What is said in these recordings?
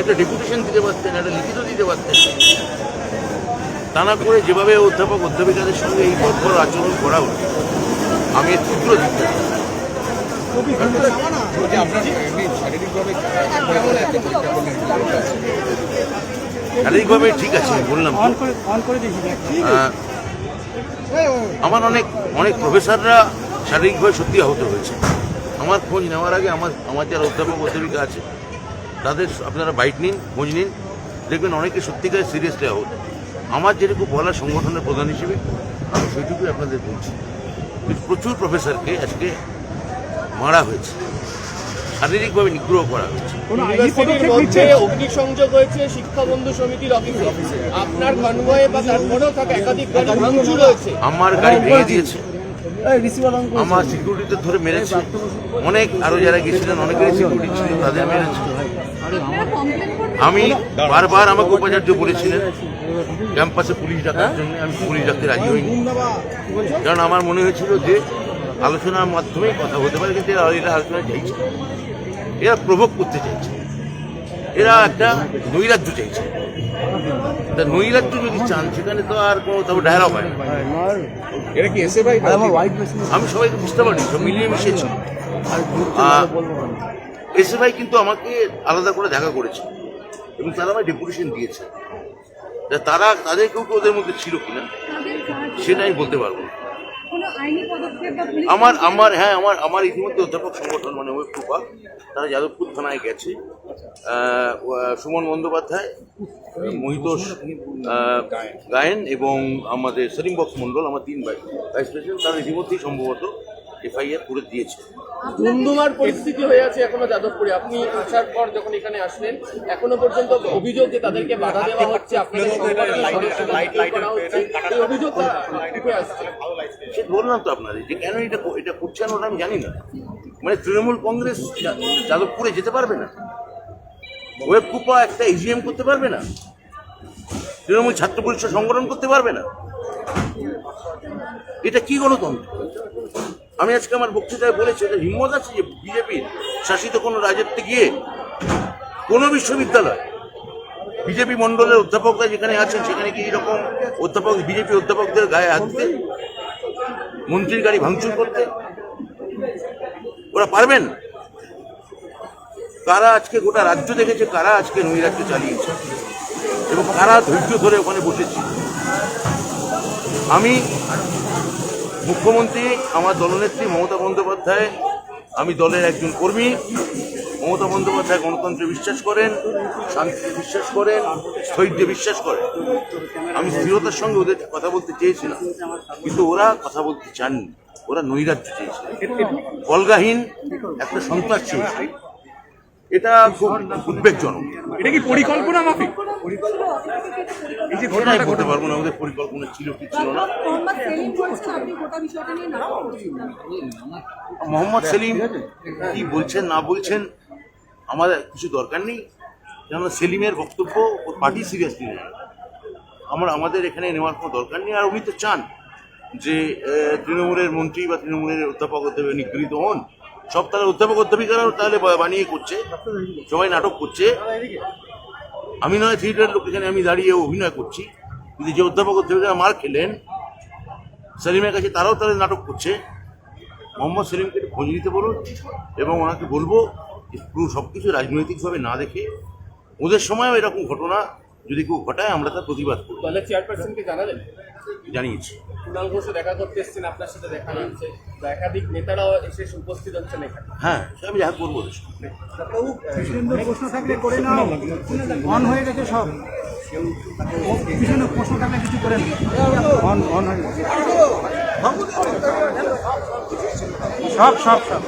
একটা ডেপুটেশন দিতে পারতেন একটা লিখিত দিতে পারতেন। তা না করে যেভাবে অধ্যাপক অধ্যাপিকাদের সঙ্গে এই বর্বর আচরণ করা হলো আমি এর তীব্র দিতে শারীরিকভাবে ঠিক আছে। বললাম আমার অনেক অনেক প্রফেসররা শারীরিকভাবে সত্যি আহত হয়েছে। আমার খোঁজ নেওয়ার আগে আমার আমার যারা অধ্যাপক অধ্যাপিকা আছে তাদের আপনারা বাইট নিন খোঁজ নিন দেখবেন অনেকে সত্যিকার সিরিয়াসলি আহত। আমার যেটুকু বলা সংগঠনের প্রধান হিসেবে আমি সেইটুকুই আপনাদের বলছি। প্রচুর প্রফেসরকে আজকে মারা হয়েছে। শারীরিকভাবে নিগ্রহ করা হয়েছে। অগ্নিসংযোগ হয়েছে শিক্ষা বন্ধু সমিতির অফিসে আপনার কনভয়ে বা তারপরেও থাকা একাধিক গাড়ি ভাঙচুর হয়েছে। আমার গাড়ি ভেঙে দিয়েছে। আমার সিকিউরিটি ধরে মেরেছে। অনেক আরও যারা গেছিলেন অনেকেরই সিকিউরিটি ছিল, তাদের মেরেছে। আমি বারবার আমাকে উপাচার্য বলেছিলেন, ক্যাম্পাসে পুলিশ ডাকার জন্য আমি পুলিশ ডাকতে রাজি হইনি। কারণ আমার মনে হয়েছিল যে আলোচনার মাধ্যমেই কথা হতে পারে, কিন্তু এরা এরা আলোচনা চাইছে এরা প্রভোগ করতে চাইছে। এরা একটা নৈরাজ্য চাইছে। তা যদি চান সেখানে তো আর কোনো তবে ডায়লগ হয় না। এটা কি এসে ভাই? আমি সবাইকে বুঝতে পারি সব মিলিয়ে এসে ভাই কিন্তু আমাকে আলাদা করে দেখা করেছে এবং তারা আমায় ডেপুটেশন দিয়েছে। তারা তাদের কেউ কেউ ওদের মধ্যে ছিল কিনা সেটা আমি বলতে পারব না। কোনো আইনি পদক্ষেপ বা পুলিশ আমার আমার হ্যাঁ আমার আমার ইতিমধ্যে অধ্যাপক সংগঠন মানে ওয়েব কৃপা তারা যাদবপুর থানায় গেছে। সুমন বন্দ্যোপাধ্যায়, মহিতোষ গায়েন এবং আমাদের সলিম বক্স মণ্ডল, আমার তিন ভাই, ভাইস প্রেসিডেন্ট, তারা ইতিমধ্যেই সম্ভবত এফআইআর করে দিয়েছে। ধুমধুমার পরিস্থিতি হয়ে আছে এখনও যাদবপুরে। আপনি আসার পর যখন এখানে আসলেন এখনও পর্যন্ত অভিযোগ যে তাদেরকে বাধা দেওয়া হচ্ছে আপনাদের সে বললাম তো আপনাদের যে কেন এটা এটা করছে না ওটা আমি জানি না। মানে তৃণমূল কংগ্রেস যাদবপুরে যেতে পারবে না। ওয়েব কুপা একটা এজিএম করতে পারবে না। তৃণমূল ছাত্র পরিষদ সংগঠন করতে পারবে না। এটা কি গণতন্ত্র? আমি আজকে আমার বক্তৃতায় বলেছি, এটা হিম্মত আছে যে বিজেপির শাসিত কোনো রাজত্বে গিয়ে কোনো বিশ্ববিদ্যালয়, বিজেপি মণ্ডলের অধ্যাপকরা যেখানে আছেন সেখানে কি এরকম অধ্যাপক, বিজেপি অধ্যাপকদের গায়ে হাত দিতে মন্ত্রীর গাড়ি ভাঙচুর করতে? ওরা পারবেন? কারা আজকে গোটা রাজ্য দেখেছে, কারা আজকে নৈরাজ্য চালিয়েছে? এবং কারা ধৈর্য ধরে ওখানে বসেছে? আমি মুখ্যমন্ত্রী, আমার দলনেত্রী মমতা বন্দ্যোপাধ্যায়, আমি দলের একজন কর্মী। মমতা বন্দ্যোপাধ্যায় গণতন্ত্রে বিশ্বাস করেন, শান্তিতে বিশ্বাস করেন, স্থৈর্যে বিশ্বাস করেন। আমি স্থিরতার সঙ্গে ওদের কথা বলতে চেয়েছিলাম, কিন্তু ওরা কথা বলতে চাননি। ওরা নৈরাজ্য চেয়েছিল কলগাহীন একটা সন্ত্রাস চেয়েছে এটা খুব উদ্বেগজনক। এটা কি পরিকল্পনা মাফিক? এই যে পারব না ওদের পরিকল্পনা ছিল কি ছিল না। মোহাম্মদ সেলিম বলছেন আপনি গোটা বিষয়টা নিয়ে নাটক করছেন মোহাম্মদ সেলিম কি বলছেন না বলছেন আমাদের কিছু দরকার নেই। কেননা সেলিমের বক্তব্য ওর পার্টি সিরিয়াসলি নেয় আমরা আমাদের এখানে নেওয়ার কোনো দরকার নেই। আর উনি তো চান যে তৃণমূলের মন্ত্রী বা তৃণমূলের অধ্যাপক অধ্যাপক নিগৃহীত হন। সব তাহলে অধ্যাপক অধ্যাপিকারাও তাহলে বানিয়ে করছে, সবাই নাটক করছে। আমি নয় থিয়েটার লোক এখানে আমি দাঁড়িয়ে অভিনয় করছি। কিন্তু যে অধ্যাপক অধ্যাপিকারা মার খেলেন, সেলিমের কাছে তারাও তাহলে নাটক করছে। মোহাম্মদ সেলিমকে খোঁজ নিতে বলুন এবং ওনাকে বলব যে পুরো সব কিছু রাজনৈতিকভাবে না দেখে ওদের সময়ও এরকম ঘটনা যদি কেউ ঘটায়, আমরা তার প্রতিবাদ করব। চেয়ারপারসনকে জানালেন? জানিয়েছি। কুণাল ঘোষও দেখা করতে এসেছেন আপনার সাথে দেখা হচ্ছে। একাধিক নেতারাও এসে উপস্থিত হচ্ছেন এখানে। হ্যাঁ আমি দেখা করব প্রশ্ন থাকলে করে নাও। অন হয়ে গেছে সব। প্রশ্ন থাকলে কিছু করে অন অন হয়ে গেছে। সব সব সব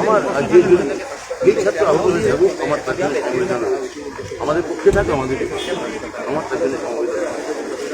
আমার যে ছাত্র থাকুক আমার তার জন্য আমাদের পক্ষে থাকে আমাদের আমার তার জন্য।